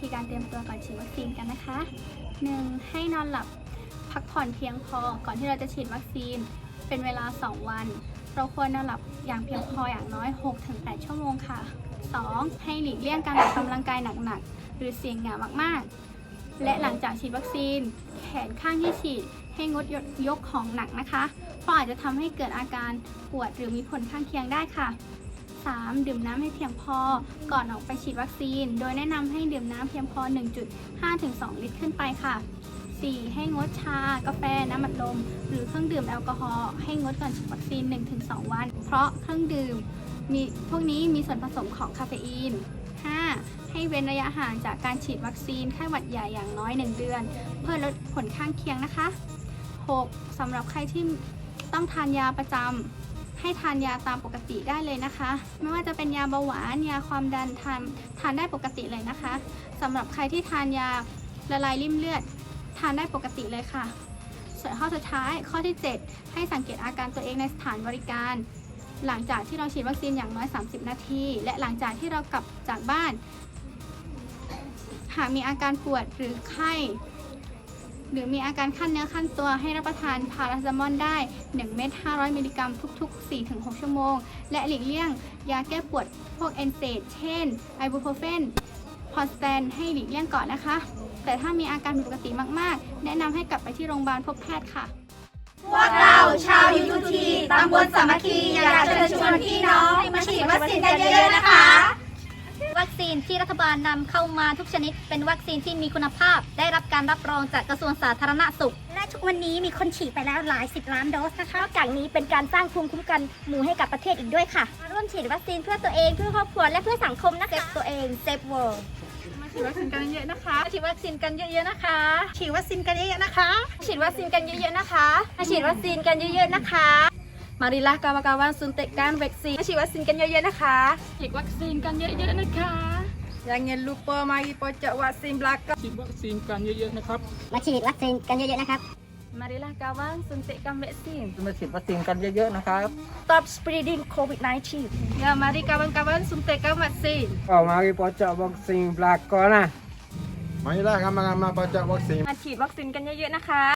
ธีการเตรียมตัวก่อนฉีดวัคซีนกันนะคะ 1. ให้นอนหลับพักผ่อนเพียงพอก่อนที่เราจะฉีดวัคซีน เป็นเวลา 2 วัน เราควรนอนหลับอย่างเพียงพออย่างน้อย 6-8 ชั่วโมงค่ะ 2. ให้หลีกเลี่ยงการออกกำลังกายหนักๆ หรือเสี่ยงหงามากๆ และหลังจากฉีดวัคซีน แขนข้างที่ฉีดให้งดยกของหนักนะคะ เพราะอาจจะทำให้เกิดอาการปวดหรือมีผลข้างเคียงได้ค่ะ 3. ดื่มน้ำให้เพียงพอ ก่อนออกไปฉีดวัคซีน โดยแนะนำให้ดื่มน้ำเพียงพอ 1.5-2 ลิตรขึ้นไปค่ะ 4. ให้งดชา กาแฟ น้ำอัดลม หรือเครื่องดื่มแอลกอฮอล์ให้งดก่อนฉีดวัคซีน 1-2 วัน เพราะเครื่องดื่มมีพวกนี้มีส่วนผสมของคาเฟอีน 5. ให้เว้นระยะห่างจากการฉีดวัคซีนไข้หวัดใหญ่อย่างน้อย 1 เดือน เพื่อลดผลข้างเคียงนะคะ 6. สำหรับใครที่ต้องทานยาประจำ ให้ทานยาตามปกติได้เลยนะคะ ไม่ว่าจะเป็นยาเบาหวานยาความดันทานทานได้ปกติเลยนะคะสำหรับใครที่ทานยาละลายริ่มเลือด ทานได้ปกติเลยค่ะ ส่วนข้อสุดท้ายข้อที่ 7 ให้สังเกตอาการตัวเองในสถานบริการ หลังจากที่เราฉีดวัคซีนอย่างน้อย 30 นาที และหลังจากที่เรากลับจากบ้าน หากมีอาการปวดหรือไข้ หรือมีอาการขั้นเนื้อขั้นตัวให้รับประทานพาราซามอลได้ 1 เม็ด 500 มิลลิกรัมทุก ๆ 4-6 ชั่วโมง และหลีกเลี่ยง ยาแก้ปวดพวกเอนเซดเช่น ไอบูโพรเฟน พอสแตน ให้หลีกเลี่ยงก่อนนะคะ แต่ถ้ามีอาการผิดปกติมาก ๆ แนะนำให้กลับไปที่โรงพยาบาลพบแพทย์ค่ะ พวกเราชาวยูทูทีตำบลสามัคคีอยากเชิญชวนพี่น้องให้มาฉีดวัคซีนกันเยอะๆนะคะ วัคซีนที่รัฐบาลนำเข้ามาทุกชนิด เป็นวัคซีนที่มีคุณภาพ ได้รับการรับรองจากกระทรวงสาธารณสุข และทุกวันนี้มีคนฉีดไปแล้วหลายสิบล้านโดสนะคะนอกจากนี้เป็นการสร้างภูมิคุ้มกันหมู่ให้กับประเทศอีกด้วยค่ะมาร่วมฉีดวัคซีนเพื่อตัวเองเพื่อครอบครัวและเพื่อสังคมนะคะเซฟตัวเองเซฟเวิลด์มาฉีดวัคซีนกันเยอะๆนะคะฉีดวัคซีนกันเยอะๆนะคะ ฉีดวัคซีนกันเยอะๆนะคะ ฉีดวัคซีนกันเยอะๆนะคะมาฉีดวัคซีนกันเยอะๆนะคะ Marilah kawan-kawan suntikkan vaksin. มาฉีดวัคซีนกันเยอะๆนะคะฉีดวัคซีนกันเยอะๆนะคะ Jangan lupa mari pocok vaksin belakang. ฉีดวัคซีนกันเยอะๆนะครับมาฉีดวัคซีนกันเยอะๆนะครับ Marilah kawan suntikkan vaksin. มาฉีดวัคซีนกันเยอะๆนะครับ Stop spreading COVID-19 Ya, mari kawan-kawan suntikkan vaksin. Oh, mari pocok vaksin belakang lah. Marilah ramai-ramai pacak vaksin มาฉีดวัคซีนกันเยอะๆนะคะ